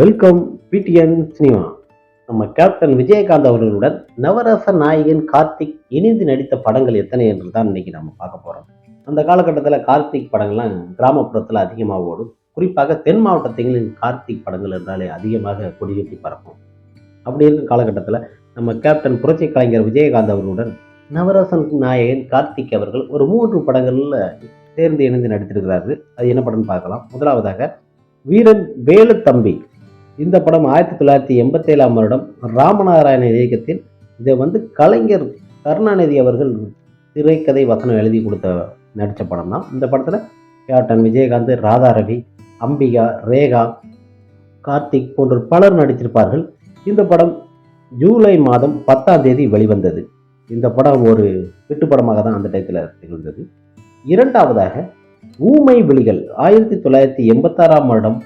Welcome PTN cinema. நம்ம captain Vijayakanth அவர்களுடன் நவரச நாயகன் கார்த்திக் இணைந்து நடித்த படங்கள் எத்தனை என்று தான் இன்னைக்கு நம்ம பார்க்க போகிறோம் அந்த காலகட்டத்தில் கார்த்திக் படங்கள்லாம் கிராமப்புறத்தில் அதிகமாக ஓடும். குறிப்பாக தென் மாவட்டத்தின் கார்த்திக் படங்கள் என்றாலே அதிகமாக கொடியேற்றி பறக்கும். அப்படி இருக்கும் காலகட்டத்தில் நம்ம கேப்டன் புரட்சி கலைஞர் விஜயகாந்த் அவர்களுடன் நவரசன் நாயகன் கார்த்திக் அவர்கள் ஒரு மூன்று படங்களில் சேர்ந்து இணைந்து நடித்திருக்கிறார்கள். அது என்ன படம்னு பார்க்கலாம். முதலாவதாக வீரன் வேலு தம்பி. இந்த படம் ஆயிரத்தி தொள்ளாயிரத்தி எண்பத்தேழாம் வருடம் ராமநாராயணன் இயக்கத்தில் இதை வந்து கலைஞர் கருணாநிதி அவர்கள் திரைக்கதை வசனம் எழுதி கொடுத்த நடித்த படம் தான். இந்த படத்தில் கேப்டன் விஜயகாந்த் ராதாரவி அம்பிகா ரேகா கார்த்திக் போன்ற பலர் நடித்திருப்பார்கள். இந்த படம் ஜூலை மாதம் பத்தாம் தேதி வெளிவந்தது. இந்த படம் ஒரு வெட்டு படமாக தான் அந்த டயத்தில் திகழ்ந்தது இரண்டாவதாக ஊமை விழிகள் ஆயிரத்தி தொள்ளாயிரத்தி எண்பத்தாறாம் வருடம்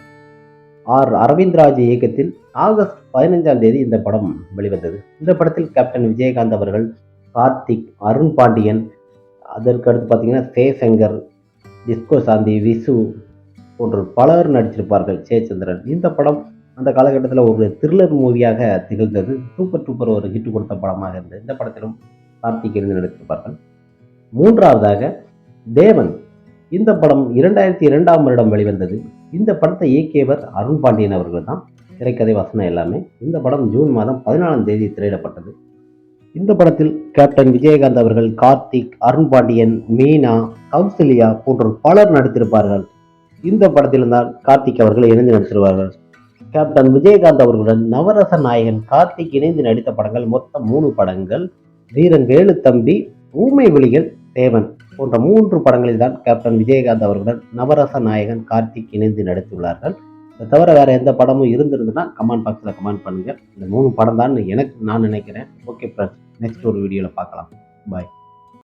ஆர். அரவிந்த்ராஜ் இயக்கத்தில் ஆகஸ்ட் பதினைஞ்சாம் தேதி இந்த படம் வெளிவந்தது. இந்த படத்தில் கேப்டன் விஜயகாந்த் அவர்கள் கார்த்திக் அருண் பாண்டியன் அதற்கு அடுத்து பார்த்தீங்கன்னா சேசங்கர் டிஸ்கோ சாந்தி விசு போன்ற பலர் நடிச்சிருப்பார்கள் ஜெயச்சந்திரன் இந்த படம் அந்த காலகட்டத்தில் ஒரு த்ரில்லர் மூவியாக திகழ்ந்தது. சூப்பர் டூப்பர் ஒரு ஹிட் கொடுத்த படமாக இருந்தது. இந்த படத்திலும் கார்த்திக் இருந்து நடித்திருப்பார்கள். மூன்றாவதாக தேவன் இந்த படம் இரண்டாயிரத்தி இரண்டாம் வருடம் வெளிவந்தது. இந்த படத்தை இயக்கியவர் அருண் பாண்டியன் அவர்கள் தான் திரைக்கதை வசனம் எல்லாமே இந்த படம் ஜூன் மாதம் பதினாலாம் தேதி திரையிடப்பட்டது. இந்த படத்தில் கேப்டன் விஜயகாந்த் அவர்கள் கார்த்திக் அருண் பாண்டியன் மீனா கௌசல்யா போன்ற பலர் நடித்திருப்பார்கள். இந்த படத்திலிருந்தால் கார்த்திக் அவர்கள் இணைந்து நடித்திருப்பார்கள் கேப்டன் விஜயகாந்த் அவர்களுடன் நவரச நாயகன் கார்த்திக் இணைந்து நடித்த படங்கள் மொத்தம் மூணு படங்கள். வீரன் வேலு தம்பி ஊமை விழிகள் தேவன். போன்ற மூன்று படங்களில் தான் கேப்டன் விஜயகாந்த் அவர்களுடன் நவரச நாயகன் கார்த்திக் இணைந்து நடித்துள்ளார்கள். இதை தவிர வேறு எந்த படமும் இருந்திருந்ததுன்னா கமெண்ட் பாக்ஸில் கமெண்ட் பண்ணுங்கள் இந்த மூணு படம் தான் எனக்கு நான் நினைக்கிறேன். ஓகே ஃப்ரெண்ட்ஸ் நெக்ஸ்ட் ஒரு வீடியோவில் பார்க்கலாம். பாய்